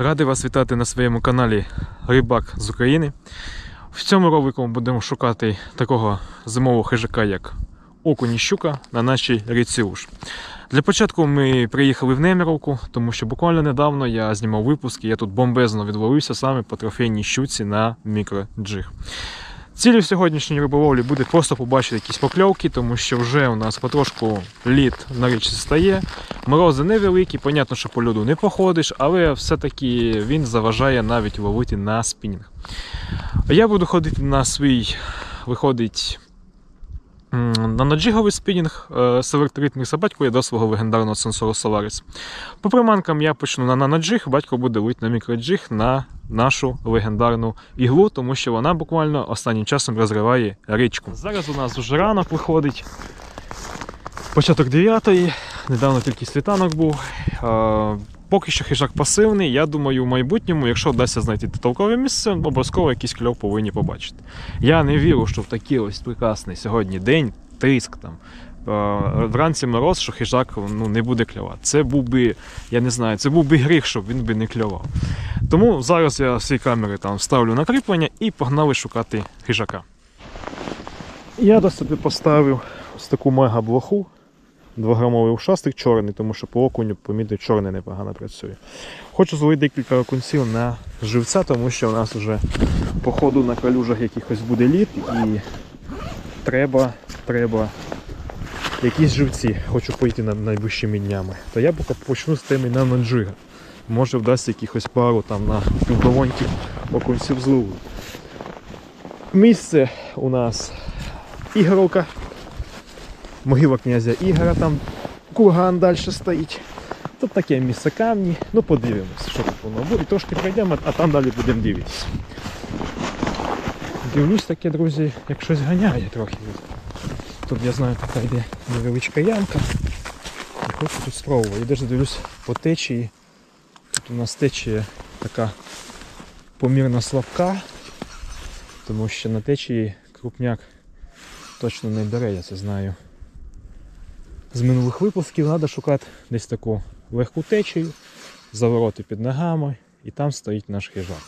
Радий вас вітати на своєму каналі Рибак з України. В цьому ролику ми будемо шукати такого зимового хижака, як окуні щука на нашій ріці Уж. Для початку ми приїхали в Неміровку, тому що буквально недавно я знімав випуск і я тут бомбезно відвалився саме по трофейній щуці на мікроджиг. Цілею сьогоднішньої риболовлі буде просто побачити якісь покльовки, тому що вже у нас потрошку лід на річці стає. Морози невеликі, понятно, що по льоду не походиш, але все-таки він заважає навіть ловити на спінінг. Я буду ходити на свій, виходить, на наджиговий спінінг е, з батько я до свого легендарного сенсору Solaris. По приманкам я почну на нанаджиг, батько буде ловити на мікроджиг на нашу легендарну іглу, тому що вона буквально останнім часом розриває річку. Зараз у нас вже ранок виходить. Початок 9-ї, недавно тільки світанок був. Поки що хижак пасивний. Я думаю, в майбутньому, якщо вдасться знайти толкове місце, обов'язково якийсь кльов повинні побачити. Я не вірю, що в такий ось прекрасний сьогодні день, тиск там. е, Вранці мороз, що хижак ну, не буде клювати. Це був би, я не знаю, це був би гріх, щоб він би не клював. Тому зараз я всі камери там ставлю на кріплення і погнали шукати хижака. Я до собі поставив ось таку мега блоху. 2-грамовий ушастик чорний, тому що по окуню помітив чорний непогано працює. Хочу зловити декілька окунців на живця, тому що у нас вже по ходу на калюжах якихось буде лід і треба, треба якісь живці. Хочу пойти на найближчими днями. То я поки почну з теми на наджига. Може вдасться якихось пару там на півдолоньків окунців зловити. Місце у нас ігровка. Могила князя Ігора, там курган далі стоїть. Тут таке місце камні. Ну подивимось, що тут воно буде. Трошки пройдемо, а там далі будемо дивитися. Дивлюсь таке, друзі, як щось ганяє трохи. Тут я знаю, така йде невеличка ямка. І хочу тут спробувати. І навіть дивлюсь по течії. Тут у нас течія така помірно слабка, тому що на течії крупняк точно не бере, я це знаю з минулих випусків треба шукати десь таку легку течію, завороти під ногами, і там стоїть наш хижак.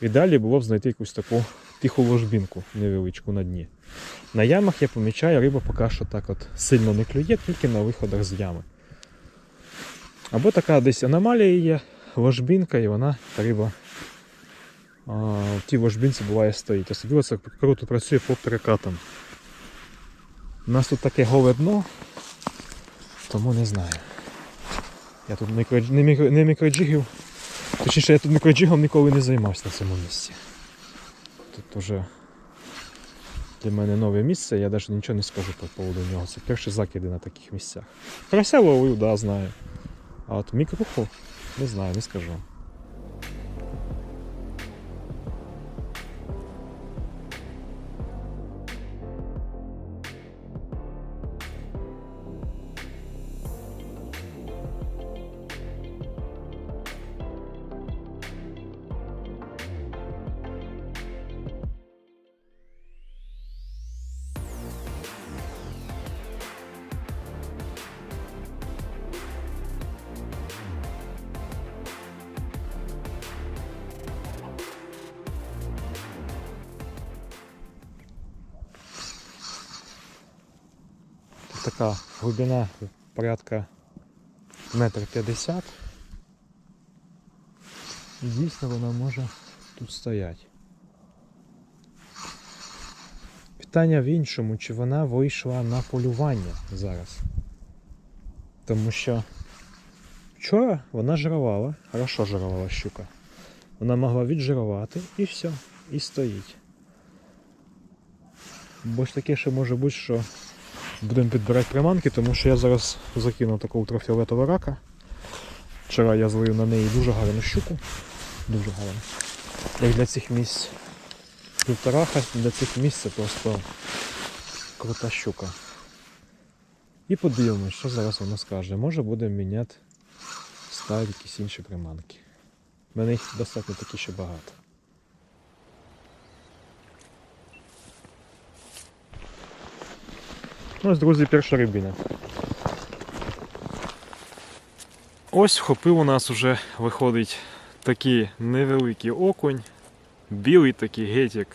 І далі було б знайти якусь таку тиху ложбінку невеличку на дні. На ямах я помічаю, риба поки що так от сильно не клює, тільки на виходах з ями. Або така десь аномалія є, ложбінка, і вона та риба в тій ложбінці буває стоїть. Особливо це круто працює по перекатам. У нас тут таке голе дно, тому не знаю. Я тут не, мікро... не мікроджигів. Точніше, я тут мікроджигом ніколи не займався на цьому місці. Тут уже для мене нове місце, я навіть нічого не скажу по поводу нього. Це перші закиди на таких місцях. Карася ловив, да, знаю. А от мікруху не знаю, не скажу. Така глибина порядка метр п'ятдесят. І дійсно вона може тут стояти. Питання в іншому, чи вона вийшла на полювання зараз. Тому що вчора вона жирувала, хорошо жирувала щука. Вона могла віджирувати і все, і стоїть. Бо ж таке ще може бути, що Будемо підбирати приманки, тому що я зараз закинув таку ультрафіолетову рака. Вчора я злив на неї дуже гарну щуку. Дуже гарну. Як для цих місць півтораха, для цих місць це просто крута щука. І подивимось, що зараз вона скаже. Може будемо міняти, ставити якісь інші приманки. У мене їх достатньо таки ще багато. Ось, друзі, перша рибина. Ось вхопив у нас уже виходить такий невеликий окунь, білий такий геть, як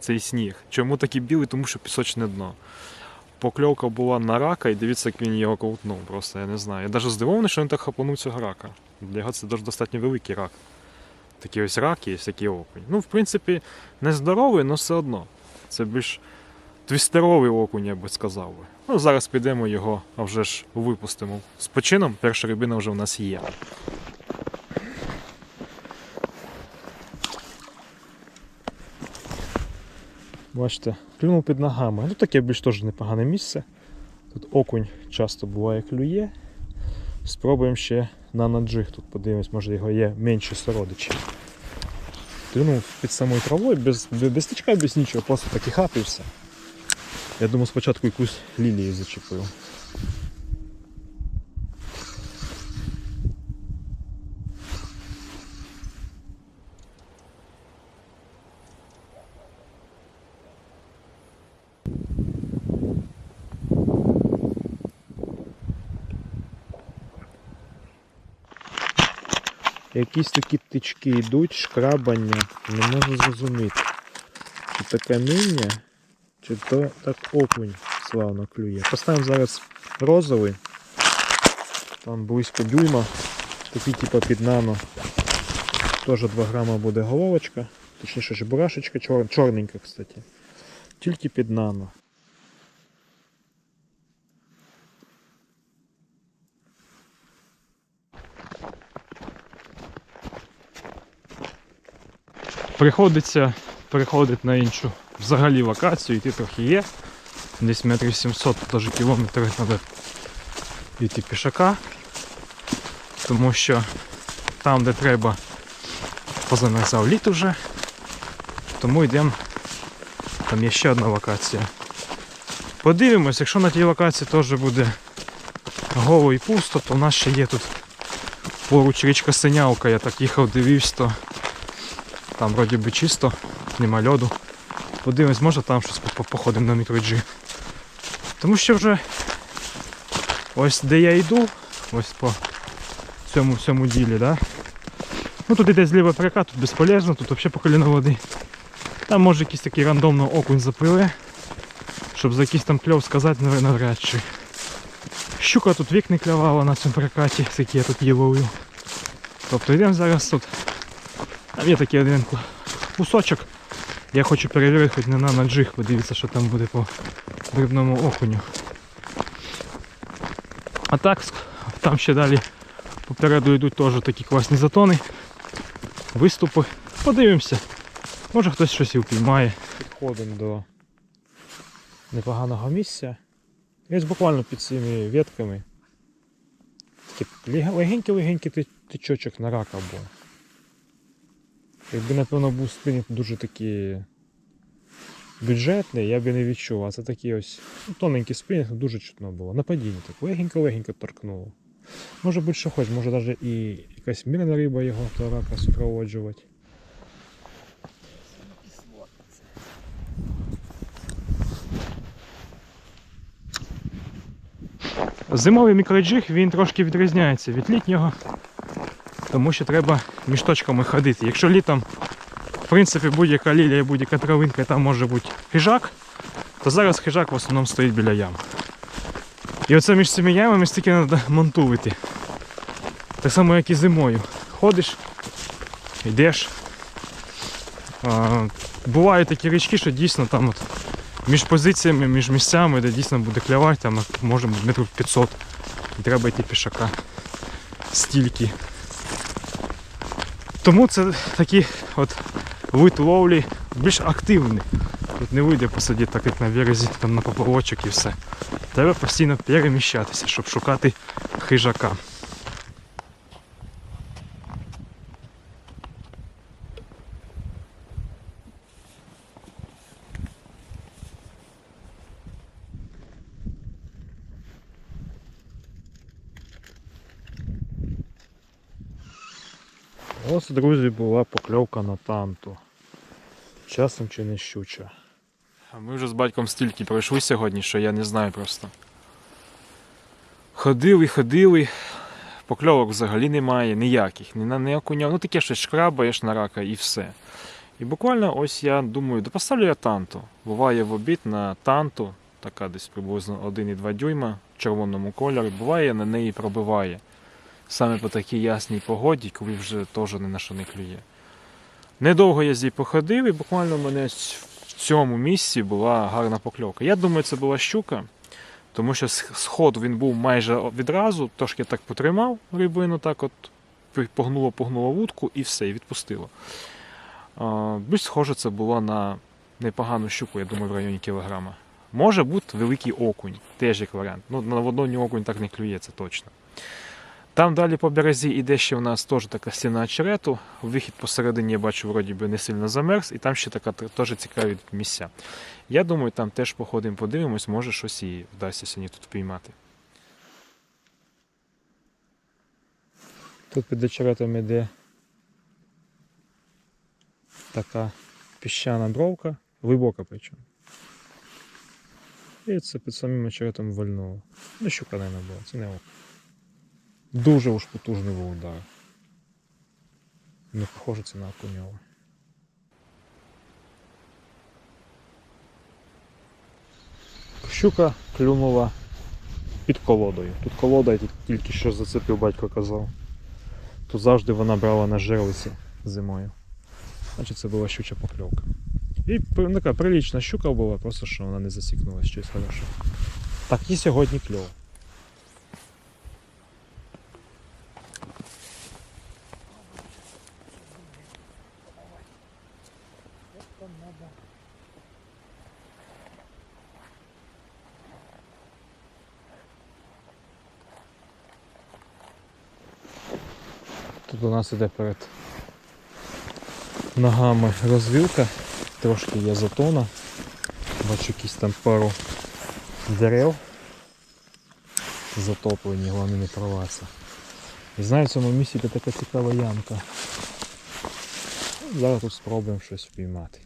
цей сніг. Чому такий білий? Тому що пісочне дно. Покльовка була на рака, і дивіться, як він його ковтнув. Просто я не знаю. Я навіть здивований, що він так хапанув цього рака. Для його це достатньо великий рак. Такий ось рак є, такий окунь. Ну, в принципі, не здоровий, але все одно. Це більш твістеровий окунь, я би сказав би. Ну, зараз підемо його, а вже ж випустимо. З почином перша рибина вже в нас є. Бачите, клюнув під ногами. Ну таке більш теж непогане місце. Тут окунь часто буває клює. Спробуємо ще на наджиг. Тут подивимось, може його є менші сородичі. Клюнув під самою травою, без, без, тичка, без нічого, просто так і хапився. Я думав спочатку якусь лілію зачепив. Якісь такі тички йдуть, шкрабання, не можу зрозуміти. Чи то каміння, чи то так окунь славно клює. Поставимо зараз розовий. Там близько дюйма. Такий типу під нано. Теж 2 грама буде головочка. Точніше жебурашечка, чор... чорненька, кстати. Тільки під нано. Приходиться переходити на іншу взагалі локацію, йти трохи є. Десь метрів 700, навіть кілометрів треба йти пішака. Тому що там, де треба, позамерзав лід уже. Тому йдемо. Там є ще одна локація. Подивимось, якщо на тій локації теж буде голо і пусто, то в нас ще є тут поруч річка Синявка, я так їхав, дивився, то там вроді би чисто, нема льоду. Подивимось, може там щось походимо на мікроджі. Тому що вже ось де я йду, ось по цьому всьому ділі, да? Ну тут іде зліва река, тут безполезно, тут взагалі по коліна води. Там може якийсь такий рандомно окунь запливе, щоб за якийсь там кльов сказати навряд- чи. Щука тут вік не клювала на цьому прокаті, який я тут її ловив. Тобто йдемо зараз тут. Там є такий один кусочок. Я хочу перевірити хоч не на наджиг, подивитися, що там буде по дрібному окуню. А так, там ще далі попереду йдуть теж такі класні затони, виступи. Подивимося. Може хтось щось і впіймає. Підходимо до непоганого місця. І ось буквально під цими ветками. Легенький-легенький ти- тичочок на рака був. Якби, напевно, був спинінг дуже такий бюджетний, я би не відчув. А це такий ось ну, тоненький спинінг, дуже чутно було. На падінні так легенько-легенько торкнуло. Може бути що хоч, може навіть і якась мірна риба його рака супроводжувати. Зимовий мікроджиг він трошки відрізняється від літнього, тому що треба між точками ходити. Якщо літом, в принципі, будь-яка лілія, будь-яка травинка, там може бути хижак, то зараз хижак в основному стоїть біля ям. І оце між цими ямами стільки треба монтувати. Так само, як і зимою. Ходиш, йдеш. Бувають такі річки, що дійсно там от між позиціями, між місцями, де дійсно буде клявати, там може метрів 500. І треба йти пішака. Стільки. Тому це такий от вид ловлі більш активний. Тут не вийде посидіти так, як на березі, там на поплавочок і все. Треба постійно переміщатися, щоб шукати хижака. Ось, друзі, була покльовка на танту. Часом чи не щуча. Ми вже з батьком стільки пройшли сьогодні, що я не знаю просто. Ходили, ходили, покльовок взагалі немає, ніяких, ні на ні окуня. Ну таке щось шкрабаєш на рака і все. І буквально ось я думаю, да поставлю я танту. Буває в обід на танту, така десь приблизно 1,2 дюйма в червоному кольорі. Буває, на неї пробиває. Саме по такій ясній погоді, коли вже теж ні на що не клює. Недовго я зі походив, і буквально в мене в цьому місці була гарна покльовка. Я думаю, це була щука, тому що сход він був майже відразу, трошки так потримав рибину, так от погнуло, погнуло вудку і все, і відпустило. Більш схоже, це було на непогану щуку, я думаю, в районі кілограма. Може бути великий окунь, теж як варіант. Ну, на водойні окунь так не клює, це точно. Там далі по березі іде ще у нас теж така стіна очерету. Вихід посередині я бачу, вроді би не сильно замерз, і там ще така теж цікаві місця. Я думаю, там теж походимо, подивимось, може щось і вдасться сьогодні тут впіймати. Тут під очеретом іде така піщана бровка, глибока причому. І це під самим очеретом вольного. Ну, щука, не була, це не око. Дуже уж потужний удар. Не похоже це на окуньове. Щука клюнула під колодою. Тут колода, я тільки що зацепив, батько казав. Тут завжди вона брала на жерлиці зимою. Значить це була щуча покльовка. І при- така прилічна щука була, просто що вона не засікнулася щось хороше. Так і сьогодні кльово. Тут у нас іде перед ногами розвілка, трошки є затона. Бачу якісь там пару дерев затоплені, головне не проваться. І знаю, в цьому місці є така цікава ямка. Зараз тут спробуємо щось впіймати.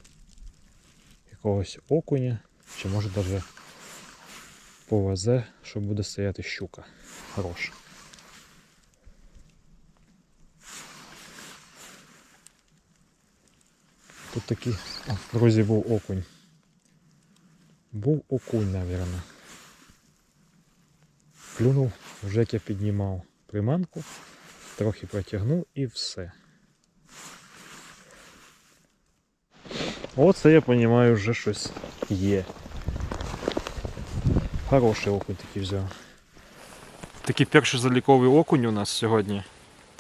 Якогось окуня, чи може навіть повезе, що буде стояти щука. Хороша. Тут такий, о, друзі, був окунь. Був окунь, мабуть. Клюнув, вже як я піднімав приманку, трохи протягнув і все. Оце я розумію, вже щось є. Хороший окунь такий взяв. Такий перший заліковий окунь у нас сьогодні.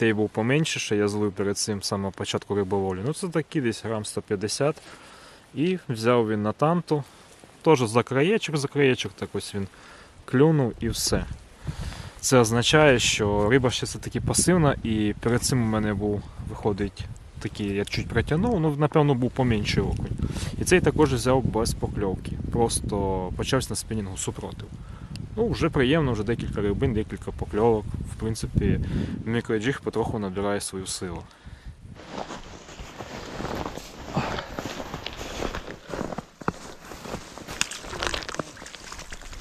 Той був поменше, що я злив перед цим самого початку риболовлі. Ну це такий десь грам 150. І взяв він на танту. Теж за краєчок, за краєчок, так ось він клюнув і все. Це означає, що риба ще все таки пасивна, і перед цим у мене був, виходить, такий, я чуть протягнув, ну, напевно, був поменший окунь. І цей також взяв без покльовки. Просто почався на спінінгу супротив. Ну, вже приємно, вже декілька рибин, декілька покльовок. В принципі, мікроджиг потроху набирає свою силу.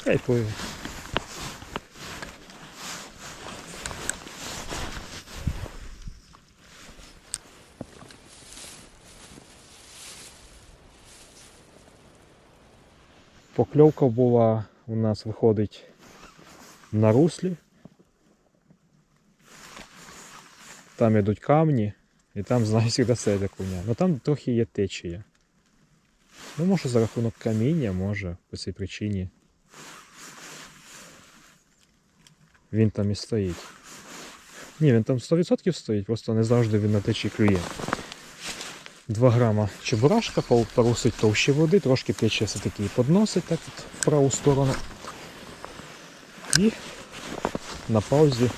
Кайфує. Покльовка була у нас виходить на руслі. Там йдуть камні, і там знаю завжди сейде коня. Ну там трохи є течія. Ну, може за рахунок каміння, може по цій причині. Він там і стоїть. Ні, він там 100% стоїть, просто не завжди він на течії клює. 2 грама чебурашка, порусить товщі води, трошки течія все-таки і подносить так в праву сторону. І на паузі.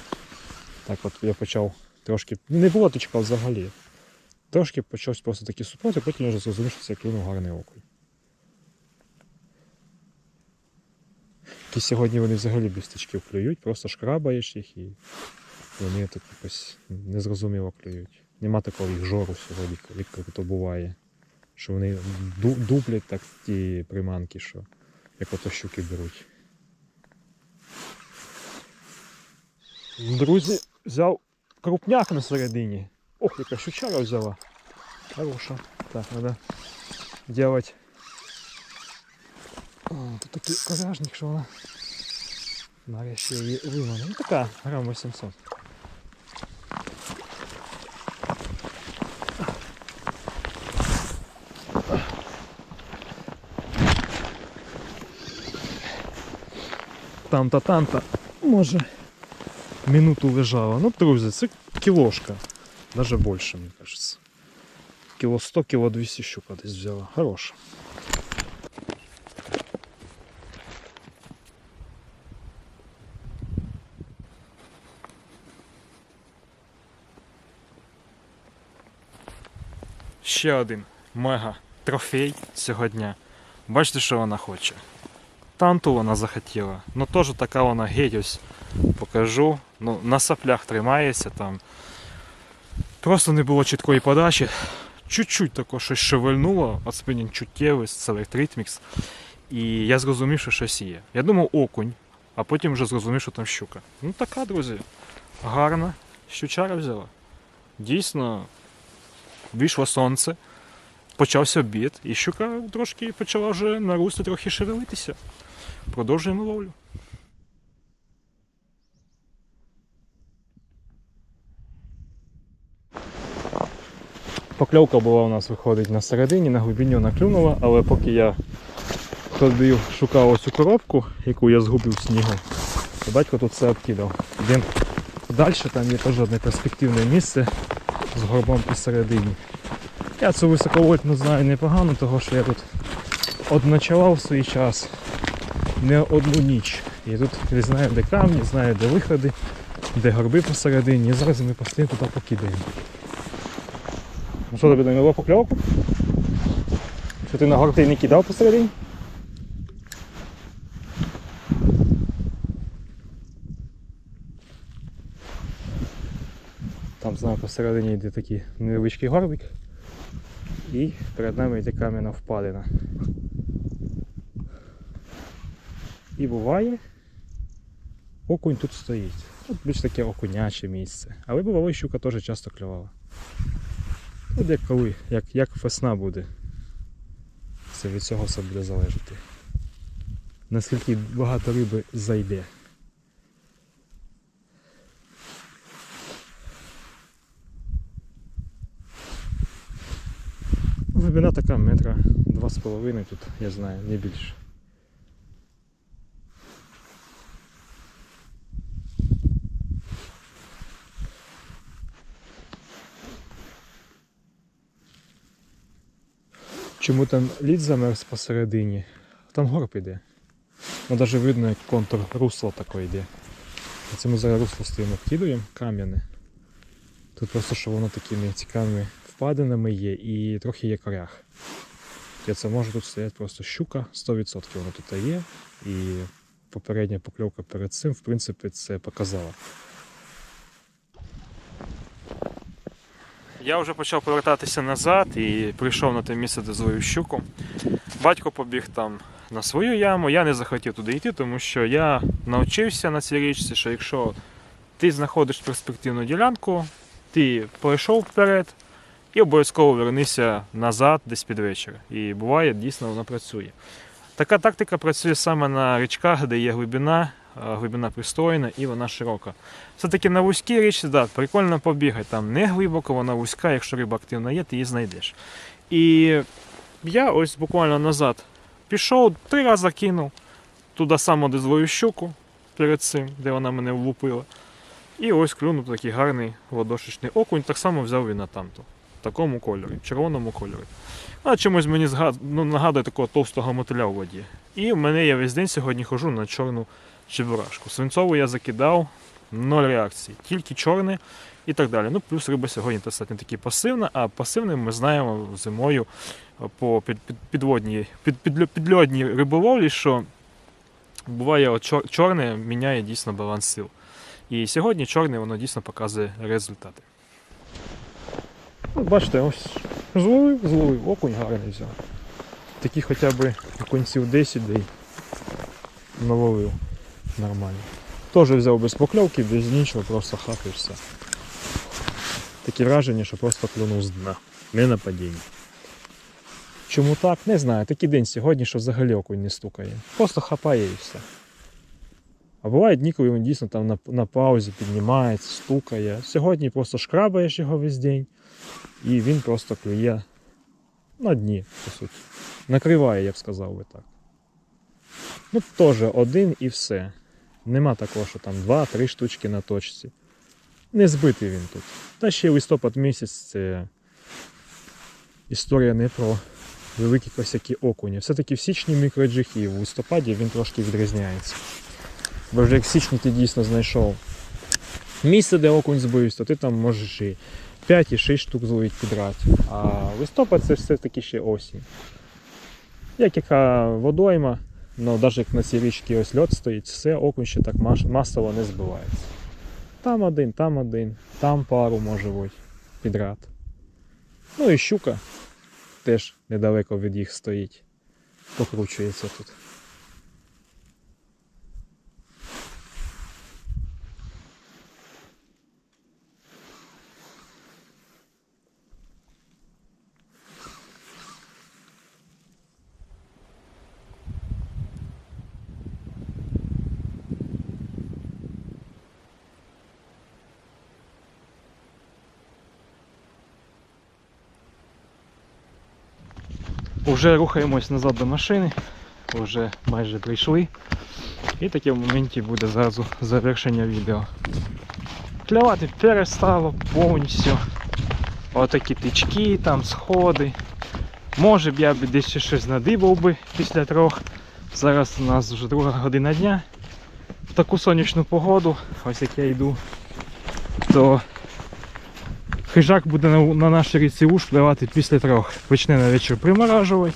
Так от я почав трошки. Не було тичка взагалі. Трошки почався просто такий супротив, потім я вже зрозумів, що це клюнув гарний окунь. Які сьогодні вони взагалі без клюють, просто шкрабаєш їх і вони так якось незрозуміло клюють. Нема такого їх жору сьогодні, як то буває. Що вони дуплять так ті приманки, що як ото щуки беруть. Друзі, взяв крупняк на середині. Ох, яка щучара взяла. Хороша. Так, треба делать. О, тут такий коряжник, що вона. Нарешті її вимана. Ну така, грам 800. Там-та, там-та. Може. Минуту лежала. Ну, друзі, це кілошка. Даже більше, мені кажется. Кіло 100, кіло 200 щука десь взяла. Хороша. Ще один мега трофей цього дня. Бачите, що вона хоче. Танту вона захотіла. Ну теж така вона геть ось покажу. Ну, на саплях тримається там. Просто не було чіткої подачі. Чуть-чуть тако щось шевельнуло, от спинінь чуттєвий, Select Rhythmics. І я зрозумів, що щось є. Я думав окунь, а потім вже зрозумів, що там щука. Ну така, друзі. Гарна. Щучара взяла. Дійсно, вийшло сонце, почався обід, і щука трошки почала вже на руслі трохи шевелитися. Продовжуємо ловлю. Покльовка була у нас виходить на середині, на глибині вона клюнула, але поки я ходив, шукав ось цю коробку, яку я згубив в снігу, то батько тут все обкидав. Йдемо далі, там є теж одне перспективне місце з горбом посередині. Я цю високовольтну знаю непогано, тому що я тут одночавав в свій час не одну ніч. І тут я знаю, де камні, знаю, де виходи, де горби посередині. І зараз ми постійно туди покидаємо. Ну що тобі не покльовку? Що ти на горти не кидав посередині? Там знаю посередині йде такий невеличкий горбик. І перед нами йде кам'яна впадина. І буває, окунь тут стоїть. Тут більш таке окуняче місце. Але бувало, щука теж часто клювала. От як коли, як, як весна буде. Це від цього все буде залежати. Наскільки багато риби зайде. Глибина така метра два з половиною тут, я знаю, не більше. Чому там лід замерз посередині? Там горб іде. Ну навіть видно, як контур русла такий йде. Це ми зараз русло стоїмо вкидуємо кам'яне. Тут просто що воно такими цікавими впадинами є і трохи є корях. Я це може тут стоять просто щука, 100% воно тут є. І попередня покльовка перед цим, в принципі, це показала. Я вже почав повертатися назад і прийшов на те місце, де зловив щуку. Батько побіг там на свою яму, я не захотів туди йти, тому що я навчився на цій річці, що якщо ти знаходиш перспективну ділянку, ти пройшов вперед і обов'язково вернися назад десь під вечір. І буває, дійсно воно працює. Така тактика працює саме на річках, де є глибина, глибина пристроєна і вона широка. Все-таки на вузькій річці, да, прикольно побігати. Там не глибоко, вона вузька, якщо риба активна є, ти її знайдеш. І я ось буквально назад пішов, три рази кинув туди само, де зловив щуку перед цим, де вона мене влупила. І ось клюнув такий гарний водошечний окунь, так само взяв і на тамту. В такому кольорі, червоному кольорі. А чомусь мені згад... ну, нагадує такого товстого мотиля в воді. І в мене я весь день сьогодні хожу на чорну чебурашку. Свинцову я закидав, ноль реакції, тільки чорне і так далі. Ну, плюс риба сьогодні достатньо таки пасивна, а пасивним ми знаємо зимою по під, під, підводній, під, під, підльодній риболовлі, що буває от чор, чорне міняє дійсно баланс сил. І сьогодні чорне воно дійсно показує результати. Бачите, ось зловив, зловив, окунь гарний взяв. Такі хоча б окунців 10 дай наловив нормально. Теж взяв без покльовки, без нічого, просто хап і все. Таке враження, що просто клюнув з дна. Не на падінні. Чому так? Не знаю. Такий день сьогодні, що взагалі окунь не стукає. Просто хапає і все. А бувають дні, коли він дійсно там на, на паузі піднімається, стукає. Сьогодні просто шкрабаєш його весь день, і він просто клює на дні, по суті. Накриває, я б сказав би так. Ну, теж один і все. Нема такого, що там 2-3 штучки на точці. Не збитий він тут. Та ще листопад місяць це історія не про великі косяки окуня. Все-таки в січні мікроджихи, в листопаді він трошки відрізняється. Бо вже як в січні ти дійсно знайшов місце, де окунь збився, то ти там можеш і 5 і 6 штук зловити підряд. А листопад це все-таки ще осінь. Як яка водойма, ну навіть як на цій річці ось льот стоїть, все окунь ще так масово не збивається. Там один, там один, там пару може бути підряд. Ну і щука теж недалеко від їх стоїть. Покручується тут. Уже рухаємось назад до машини, вже майже прийшли. І таке в моменті буде зразу завершення відео. Клявати перестало повністю. Отакі тички, там сходи. Може б я б десь щось надибав би після трьох. Зараз у нас вже друга година дня. В таку сонячну погоду, ось як я йду, то хижак буде на, на нашій ріці Уж пливати після трьох. Почне на вечір приморажувати.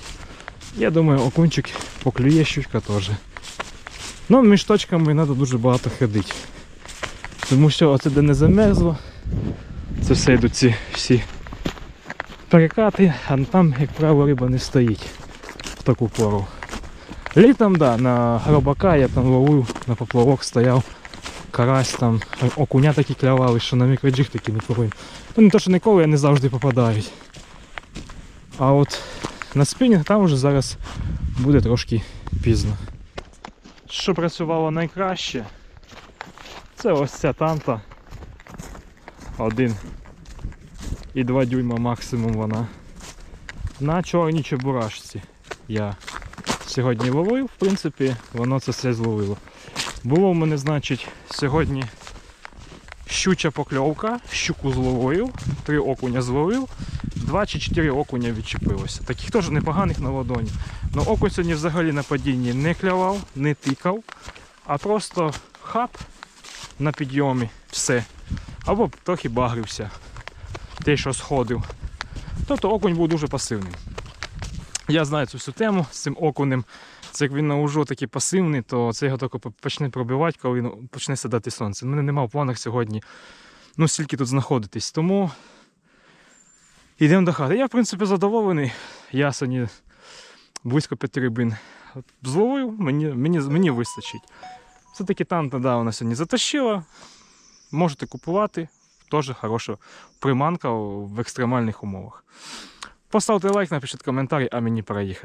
Я думаю, окунчик поклює щучка теж. Ну, між точками треба дуже багато ходити. Тому що оце де не замерзло, це все йдуть ці всі перекати, а там, як правило, риба не стоїть в таку пору. Літом, да, на гробака я там ловив, на поплавок стояв, карась там, окуня такі клявали, що на мікроджиг такі не повинні. Ну не то, що ніколи я не завжди попадають. А от на спінінг там вже зараз буде трошки пізно. Що працювало найкраще? Це ось ця танта. Один і 2 дюйма максимум вона. На чорній чебурашці я сьогодні ловив, в принципі, воно це все зловило. Було в мене, значить, сьогодні щуча покльовка, щуку зловив, три окуня зловив, два чи чотири окуня відчепилося. Таких теж непоганих на ладоні. Но окунь сьогодні взагалі на падінні не клявав, не тикав, а просто хап на підйомі, все. Або трохи багрився, те, що сходив. Тобто окунь був дуже пасивний. Я знаю цю всю тему з цим окунем. Це як він на ужо такий пасивний, то це його почне пробивати, коли він почне сідати сонце. У мене немає в планах сьогодні ну, стільки тут знаходитись. Тому йдемо до хати. Я, в принципі, задоволений. Я сьогодні близько п'яти рибин зловив, мені, мені, мені вистачить. Все-таки танта, да, вона сьогодні затащила. Можете купувати. Теж хороша приманка в екстремальних умовах. Поставте лайк, напишіть коментар, а мені пора їхати.